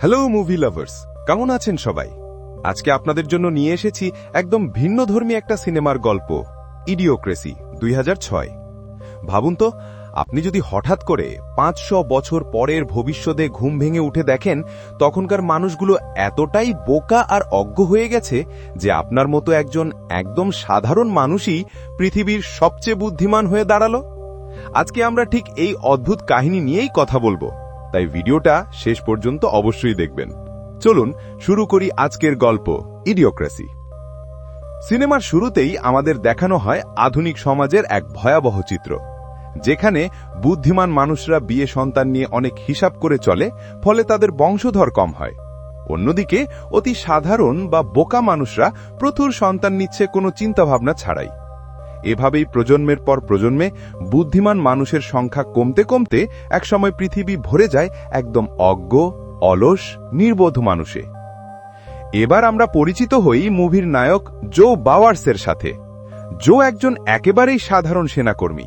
Hello movie lovers কেমন আছেন সবাই? আজকে আপনাদের জন্য নিয়ে এসেছি একদম ভিন্ন ধর্মী একটা সিনেমার গল্প ইডিওক্রেসি দুই হাজার ছয়। ভাবুন তো, আপনি যদি হঠাৎ করে পাঁচশো বছর পরের ভবিষ্যতে ঘুম ভেঙে উঠে দেখেন, তখনকার মানুষগুলো এতটাই বোকা আর অজ্ঞ হয়ে গেছে যে আপনার মতো একজন একদম সাধারণ মানুষই পৃথিবীর সবচেয়ে বুদ্ধিমান হয়ে দাঁড়াল। আজকে আমরা ঠিক এই অদ্ভুত কাহিনী নিয়েই কথা বলব। তাই ভিডিওটা শেষ পর্যন্ত অবশ্যই দেখবেন। চলুন শুরু করি আজকের গল্প ইডিওক্রেসি সিনেমার শুরুতেই আমাদের দেখানো হয় আধুনিক সমাজের এক ভয়াবহ চিত্র, যেখানে বুদ্ধিমান মানুষরা বিয়ে সন্তান নিয়ে অনেক হিসাব করে চলে, ফলে তাদের বংশধর কম হয়। অন্যদিকে অতি সাধারণ বা বোকা মানুষরা প্রচুর সন্তান নিচ্ছে কোনো চিন্তাভাবনা ছাড়াই। এভাবেই প্রজন্মের পর প্রজন্মে বুদ্ধিমান মানুষের সংখ্যা কমতে কমতে একসময় পৃথিবী ভরে যায় একদম অজ্ঞ, অলস, নির্বোধ মানুষে। এবার আমরা পরিচিত হই মুভির নায়ক জো বাওয়ার্সের সাথে। জো একজন একেবারেই সাধারণ সেনাকর্মী।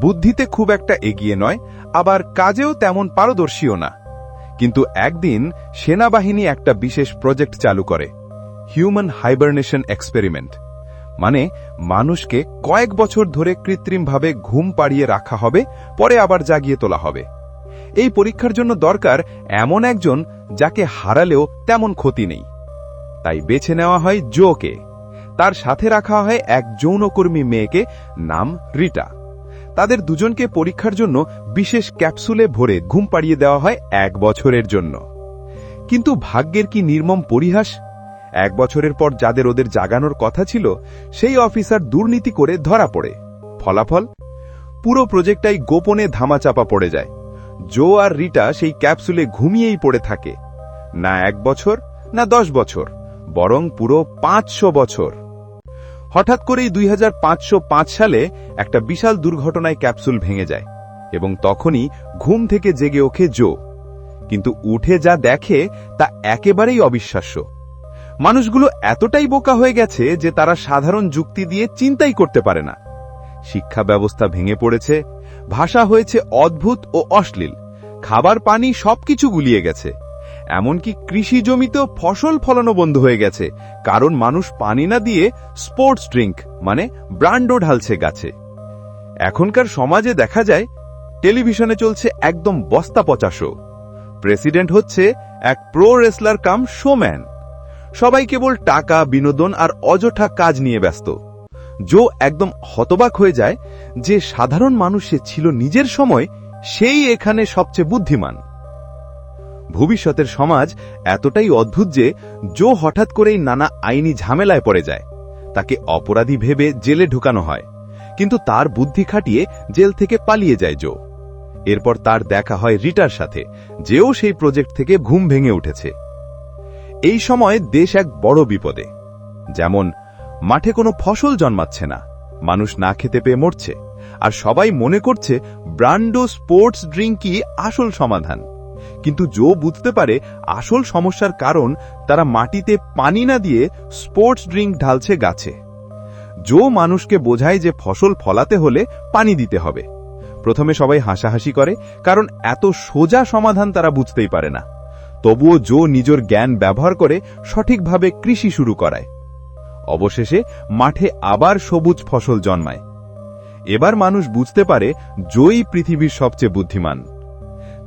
বুদ্ধিতে খুব একটা এগিয়ে নয়, আবার কাজেও তেমন পারদর্শীও না। কিন্তু একদিন সেনাবাহিনী একটা বিশেষ প্রজেক্ট চালু করে, হিউম্যান হাইবারনেশন এক্সপেরিমেন্ট। মানে মানুষকে কয়েক বছর ধরে কৃত্রিমভাবে ঘুম পাড়িয়ে রাখা হবে, পরে আবার জাগিয়ে তোলা হবে। এই পরীক্ষার জন্য দরকার এমন একজন যাকে হারালেও তেমন ক্ষতি নেই। তাই বেছে নেওয়া হয় জোকে। তার সাথে রাখা হয় এক যৌনকর্মী মেয়েকে নাম রিটা। তাদের দুজনকে পরীক্ষার জন্য বিশেষ ক্যাপসুলে ভরে ঘুম পাড়িয়ে দেওয়া হয় এক বছরের জন্য। কিন্তু ভাগ্যের কি নির্মম পরিহাস? এক বছরের পর যাদের ওদের জাগানোর কথা ছিল, সেই অফিসার দুর্নীতি করে ধরা পড়ে। ফলাফল? পুরো প্রজেক্টটাই গোপনে ধামাচাপা পড়ে যায়। জো আর রিটা সেই ক্যাপসুলে ঘুমিয়েই পড়ে থাকে। না এক বছর, না দশ বছর, বরং পুরো পাঁচশো বছর। হঠাৎ করেই দুই হাজার পাঁচশো পাঁচ সালে একটা বিশাল দুর্ঘটনায় ক্যাপসুল ভেঙে যায়, এবং তখনই ঘুম থেকে জেগে ওঠে জো। কিন্তু উঠে যা দেখে তা একেবারেই অবিশ্বাস্য। মানুষগুলো এতটাই বোকা হয়ে গেছে যে তারা সাধারণ যুক্তি দিয়ে চিন্তাই করতে পারে না। শিক্ষা ব্যবস্থা ভেঙে পড়েছে, ভাষা হয়েছে অদ্ভুত ও অশ্লীল, খাবার পানি সবকিছু গুলিয়ে গেছে। এমনকি কৃষি জমিতেও ফসল ফলানো বন্ধ হয়ে গেছে, কারণ মানুষ পানি না দিয়ে স্পোর্টস ড্রিঙ্ক মানে ব্রান্ডও ঢালছে গাছে। এখনকার সমাজে দেখা যায়, টেলিভিশনে চলছে একদম বস্তা পচা শো। প্রেসিডেন্ট হচ্ছে এক প্রো রেসলার কাম শোম্যান। সবাই কেবল টাকা, বিনোদন আর অযথা কাজ নিয়ে ব্যস্ত। জো একদম হতবাক হয়ে যায় যে সাধারণ মানুষে ছিল নিজের সময়, সেই এখানে সবচেয়ে বুদ্ধিমান। ভবিষ্যতের সমাজ এতটাই অদ্ভুত যে জো হঠাৎ করেই নানা আইনি ঝামেলায় পড়ে যায়। তাকে অপরাধী ভেবে জেলে ঢুকানো হয়। কিন্তু তার বুদ্ধি খাটিয়ে জেল থেকে পালিয়ে যায় জো। এরপর তার দেখা হয় রিটার সাথে, যেও সেই প্রজেক্ট থেকে ঘুম ভেঙে উঠেছে। এই সময় দেশ এক বড় বিপদে। যেমন, মাঠে কোনো ফসল জন্মাচ্ছে না, মানুষ না খেতে পেয়ে মরছে, আর সবাই মনে করছে ব্রান্ডো স্পোর্টস ড্রিঙ্কই আসল সমাধান। কিন্তু জো বুঝতে পারে আসল সমস্যার কারণ তারা মাটিতে পানি না দিয়ে স্পোর্টস ড্রিঙ্ক ঢালছে গাছে। জো মানুষকে বোঝায় যে ফসল ফলাতে হলে পানি দিতে হবে। প্রথমে সবাই হাসাহাসি করে, কারণ এত সোজা সমাধান তারা বুঝতেই পারে না। তবুও জো নিজের জ্ঞান ব্যবহার করে সঠিকভাবে কৃষি শুরু করায়। অবশেষে মাঠে আবার সবুজ ফসল জন্মায়। এবার মানুষ বুঝতে পারে জয়ই পৃথিবীর সবচেয়ে বুদ্ধিমান।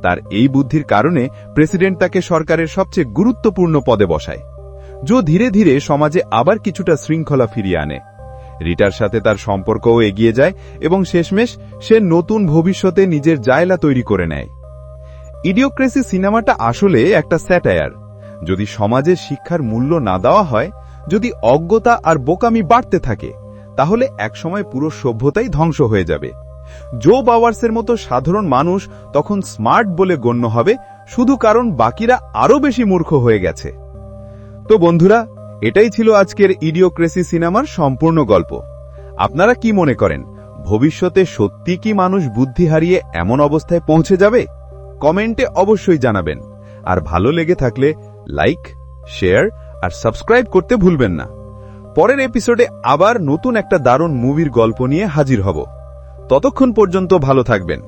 তার এই বুদ্ধির কারণে প্রেসিডেন্ট তাকে সরকারের সবচেয়ে গুরুত্বপূর্ণ পদে বসায়। জো ধীরে ধীরে সমাজে আবার কিছুটা শৃঙ্খলা ফিরিয়ে আনে। রিটার সাথে তার সম্পর্কও এগিয়ে যায় এবং শেষমেশ সে নতুন ভবিষ্যতে নিজের জায়লা তৈরি করে নেয়। ইডিওক্রেসি সিনেমাটা আসলে একটা স্যাটায়ার। যদি সমাজে শিক্ষার মূল্য না দেওয়া হয়, যদি অজ্ঞতা আর বোকামি বাড়তে থাকে, তাহলে একসময় পুরো সভ্যতাই ধ্বংস হয়ে যাবে। জো বাওয়ার্সের মতো সাধারণ মানুষ তখন স্মার্ট বলে গণ্য হবে, শুধু কারণ বাকিরা আরও বেশি মূর্খ হয়ে গেছে। তো বন্ধুরা, এটাই ছিল আজকের ইডিওক্রেসি সিনেমার সম্পূর্ণ গল্প। আপনারা কি মনে করেন, ভবিষ্যতে সত্যি কি মানুষ বুদ্ধি হারিয়ে এমন অবস্থায় পৌঁছে যাবে? কমেন্টে অবশ্যই জানাবেন। আর ভালো লেগে থাকলে লাইক, শেয়ার আর সাবস্ক্রাইব করতে ভুলবেন না। পরের এপিসোডে আবার নতুন একটা দারুণ মুভির গল্প নিয়ে হাজির হব। ততক্ষণ পর্যন্ত ভালো থাকবেন।